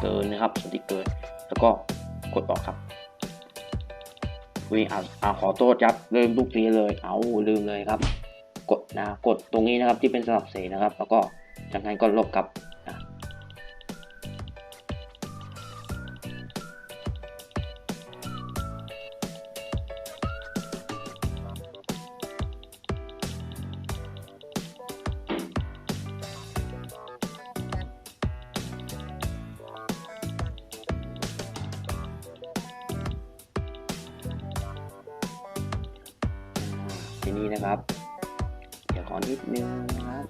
เกินนะครับสติกเกอร์แล้วก็กดออกครับวิอ่าอ่าขอโทษครับลืมทุกทีเลย เอาลืมเลยครับ กดนะกดตรงนี้นะครับที่เป็นสลับเสนะครับ แล้วก็จากนั้นก็ลบครับ ที่นี่นะครับ เดี๋ยวขอนิดนึงนะครับ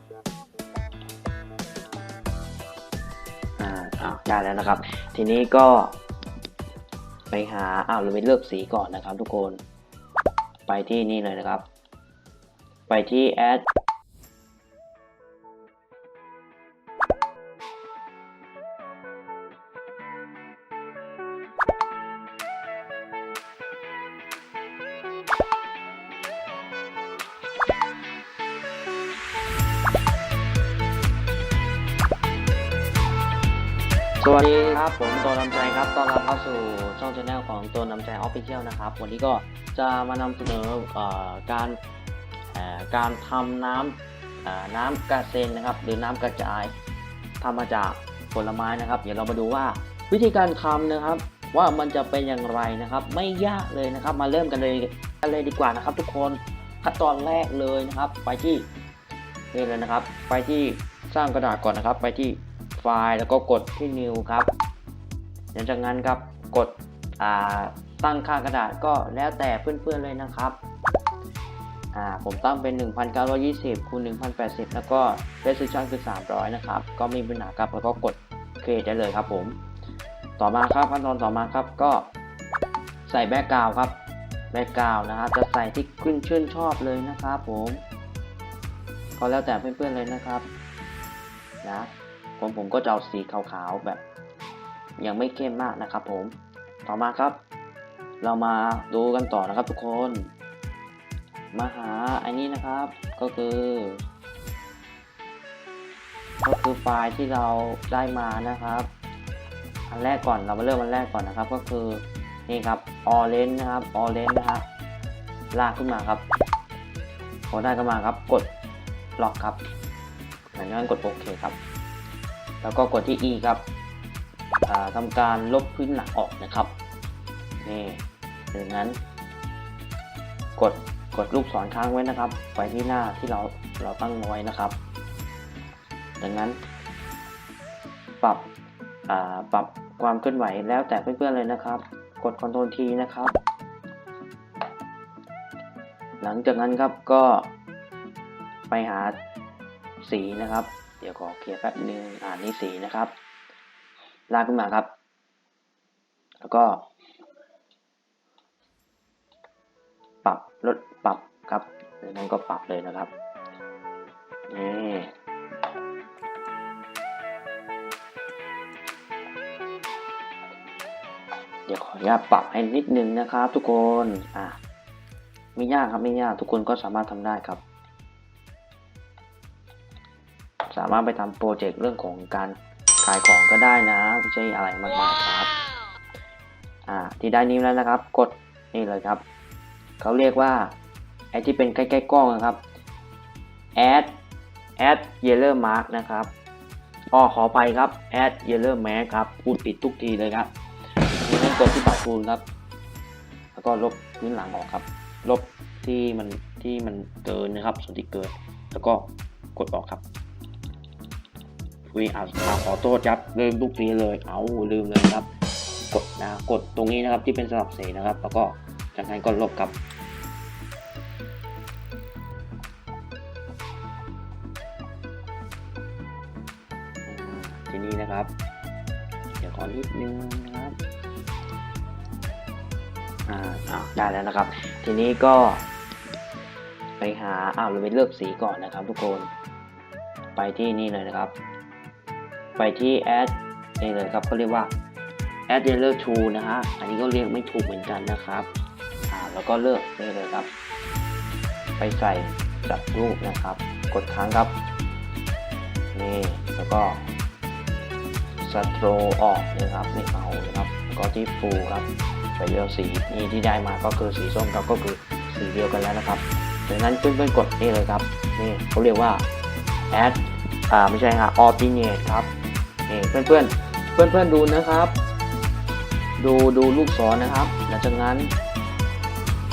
อ่าอ่าได้แล้วนะครับ ทีนี้ก็ ไปหาอ้าวเราไปเลือกสีก่อนนะครับ ทุกคน ไปที่นี่เลยนะครับ ไปที่ add สวัสดีครับ ผมตัวนำใจครับตอนรับเข้าสู่ช่องชาแนลของตัวนำใจออฟฟิเชียลนะครับ วันนี้ก็จะมานำเสนอการการทำน้ำน้ำกระเซ็นนะครับ หรือน้ำกระจายทำมาจากผลไม้นะครับ เดี๋ยวเรามาดูว่าวิธีการทำนะครับ ว่ามันจะเป็นอย่างไรนะครับ ไม่ยากเลยนะครับ มาเริ่มกันเลยกันเลยดีกว่านะครับ ทุกคนขั้นตอนแรกเลยนะครับ ไปที่นี่เลยนะครับ ไปที่สร้างกระดาษก่อนนะครับ ไปที่ ไฟล์แล้วก็กดที่ new ครับหลังจากนั้นครับกดตั้งค่ากระดาษก็แล้วแต่เพื่อนๆเลยนะครับผมตั้งเป็น 1920คูณ1080 แล้วก็ resolution คือ 300 นะครับ ก็ไมมีปัญหาครับ แล้วก็กด create ได้เลยครับผม ต่อมาครับขั้นตอนต่อมาครับก็ใส่แบ็กกราวครับแบ็กกราวนะครับ จะใส่ที่ขึ้นชื่นชอบเลยนะครับผม ก็แล้วแต่เพื่อนๆเลยนะครับนะ ผมผมก็จะเอาสีขาวๆแบบ ยังไม่เข้มมากนะครับผมต่อมาครับ เรามาดูกันต่อนะครับทุกคน มาหาอันนี้นะครับก็คือ ก็คือไฟล์ที่เราได้มานะครับอันแรกก่อนเรามาเริ่มอันแรกก่อนนะครับ ก็คือนี่ครับ orange นะครับ orange นะฮะลากขึ้นมาครับพอได้ก็มาครับกดล็อกครับหลังจากนั้นกดโอเคครับ แล้วก็กดที่ E ครับอ่าทำการลบพื้นหลังออกนะครับนี่ดังนั้น กดกดลูกศรค้างไว้นะครับ ไปที่หน้าที่เราเราตั้งไว้นะครับ ดังนั้น ปรับปรับความเคลื่อนไหวแล้วแต่เพื่อนๆเลยนะครับ กด Ctrl T นะครับ หลังจากนั้นครับก็ไปหาสีนะครับ เดี๋ยวขอเคลียร์แป๊บนึงอ่านนี่สีนะครับ ลากขึ้นมาครับ แล้วก็ปรับลดปรับครับนั้นก็ปรับเลยนะครับนี่เดี๋ยวขออนุญาตปรับให้นิดนึงนะครับ ทุกคนอะไม่ยากครับไม่ยากทุกคนก็สามารถทำได้ครับ สามารถไปทำโปรเจกต์เรื่องของการขายของก็ได้นะไม่ใช่อะไรมากมายครับอ่าที่ได้นี้แล้วนะครับ กดนี่เลยครับเขาเรียกว่าไอที่เป็นใกล้ๆกล้องนะครับ add add yellow mark นะครับอ๋อขอไปครับ add yellow mark ครับพูดผิดทุกทีเลยครับทีนี้กดที่ปรับทูลครับ แล้วก็ลบพื้นหลังออกครับ ลบที่มันที่มันเกินนะครับส่วนที่เกิน แล้วก็กดออกครับ วิอ่าอ่าขอโทษครับลืมทุกทีเลยเอาลืมเลยครับ กดนะกดตรงนี้นะครับที่เป็นสลับเสนะครับ แล้วก็จากนั้นก็ลบครับทีนี้นะครับ เดี๋ยวขอนิดนึงนะครับอ่าอ่าได้แล้วนะครับ ทีนี้ก็ไปหาอ้าวเราไปเลือกสีก่อนนะครับ ทุกคน ไปที่นี่เลยนะครับ ไปที่ add นี่เลยครับเขาเรียกว่า add yellow to นะฮะ อันนี้ก็เรียกไม่ถูกเหมือนกันนะครับ อ่า แล้วก็เลือกนี่เลยครับ ไปใส่จับรูปนะครับ กดค้างครับ นี่ แล้วก็สโตรออกนะครับไม่เอานะครับ ก็ที่ฟูครับไปเลือกสีนี่ที่ได้มาก็คือสีส้มครับก็คือสีเดียวกันแล้วนะครับดังนั้นเพื่อนๆกดนี่เลยครับ นี่เขาเรียกว่า add อ่า ไม่ใช่ครับ alternate ครับ นี่เพื่อนเพื่อนดูนะครับ ดูดูลูกศรนะครับ หลังจากนั้น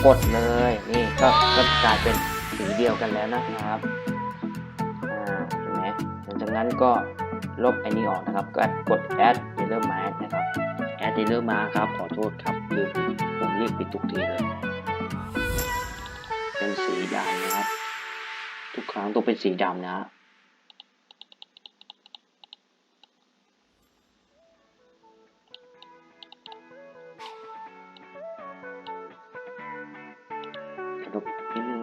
กดเลยนี่ก็ก็กลายเป็นสีเดียวกันแล้วนะครับอ่าเห็นไหมหลังจากนั้นก็ลบไอ้นี้ออกนะครับก็กด add เริ่มมานะครับ add เริ่มมาครับขอโทษครับลืมผมเรียกปิดทุกทีเลยเป็นสีดำนะครับ ทุกครั้งต้องเป็นสีดำนะ กระดกนิดนึง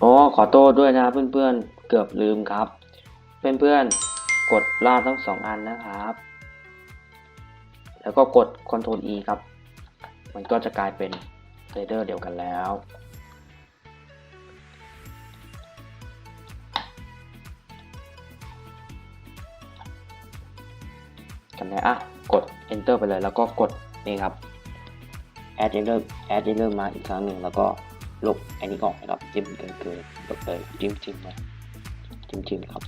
โอ้ขอโทษด้วยนะเพื่อนๆ เกือบลืมครับ เพื่อนๆ กดลากทั้งสองอันนะครับ แล้วก็กด Ctrl E ครับ มันก็จะกลายเป็นเรเดอร์เดียวกันแล้ว กันนะอะกด enter ไปเลยแล้วก็กดนี่ครับ add enter add enter มาอีกครั้งหนึ่งแล้วก็ลบอันนี้ออกนะครับจิ้มเกันคือลบเลยจิ้มจิ้มนะจิ้มจิ้มครับ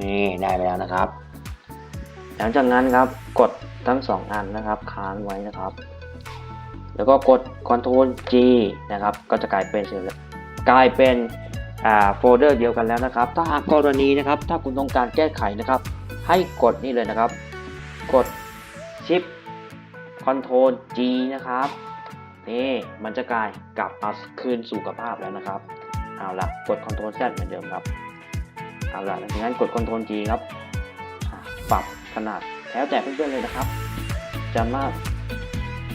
นี่ได้ไปแล้วนะครับ หลังจากนั้นครับกดทั้งสองอันนะครับ ค้างไว้นะครับ แล้วก็กด Ctrl G นะครับ ก็จะกลายเป็นกลายเป็นอ่าโฟลเดอร์เดียวกันแล้วนะครับ ถ้าหากกรณีนะครับ ถ้าคุณต้องการแก้ไขนะครับ ให้กดนี่เลยนะครับ กด Shift Ctrl G นะครับ นี่ มันจะกลายกลับมาคืนสู่สภาพแล้วนะครับ เอาละกด Ctrl Z เหมือนเดิมครับ เอาละหลังจากนั้นกด Ctrl G ครับ ปรับขนาดแล้วแต่เพื่อนๆเลยนะครับ จะมาก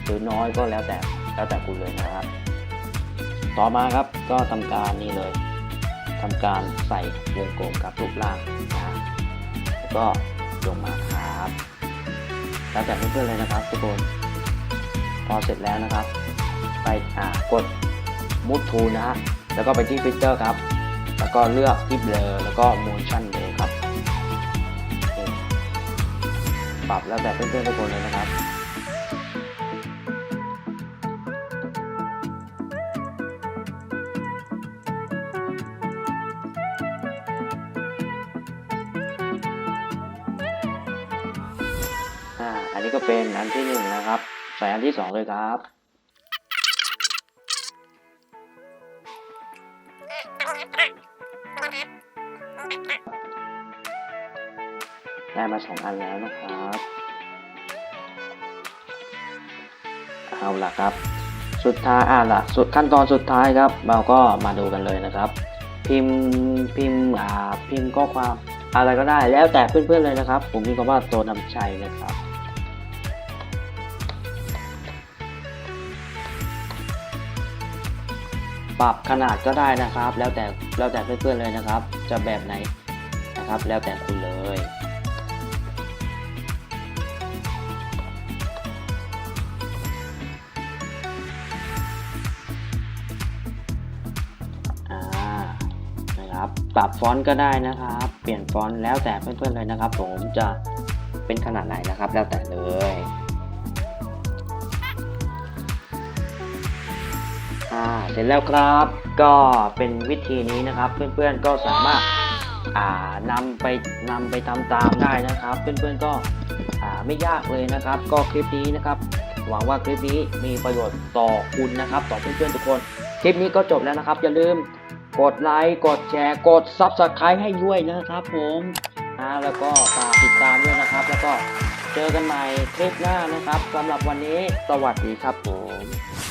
หรือน้อยก็แล้วแต่แล้วแต่คุณเลยนะครับ ต่อมาครับก็ทำการนี่เลยทำการใส่วงกลมกับรูปร่างนะแล้วก็ลงมาครับแล้วแต่เพื่อนๆเลยนะครับ ทุกคนพอเสร็จแล้วนะครับ ไปอ่ากด move to นะฮะแล้วก็ไปที่ filter ครับ แล้วก็เลือกที่ blur แล้วก็ motion เลยครับปรับแล้วแต่เพื่อนๆทุกคนเลยนะครับ นี้ก็เป็นอันที่หนึ่งนะครับ ใส่อันที่สองเลยครับ ได้มาสองอันแล้วนะครับ เอาล่ะครับ สุดท้ายอ่าล่ะสุดขั้นตอนสุดท้ายครับ เราก็มาดูกันเลยนะครับ พิมพ์พิมพ์อ่าพิมพ์ข้อความอะไรก็ได้แล้วแต่เพื่อนๆเลยนะครับ ผมมีคำว่าตัวนำชัยนะครับ ปรับขนาดก็ได้นะครับ แล้วแต่แล้วแต่เพื่อนๆเลยนะครับ จะแบบไหนนะครับ แล้วแต่คุณเลยอ่านะครับปรับฟอนต์ก็ได้นะครับ เปลี่ยนฟอนต์แล้วแต่เพื่อนๆเลยนะครับ ผมจะเป็นขนาดไหนนะครับ แล้วแต่เลย อ่าเสร็จแล้วครับก็เป็นวิธีนี้นะครับ เพื่อนๆก็สามารถอ่านำไปนำไปทำตามได้นะครับ เพื่อนๆก็อ่าไม่ยากเลยนะครับ ก็คลิปนี้นะครับ หวังว่าคลิปนี้มีประโยชน์ต่อคุณนะครับต่อเพื่อนๆทุกคน คลิปนี้ก็จบแล้วนะครับ อย่าลืมกดไลค์กดแชร์ กด Subscribe ให้ด้วยนะครับ ผมอ่าแล้วก็ฝากติดตามด้วยนะครับ แล้วก็เจอกันใหม่คลิปหน้านะครับสำหรับวันนี้สวัสดีครับผม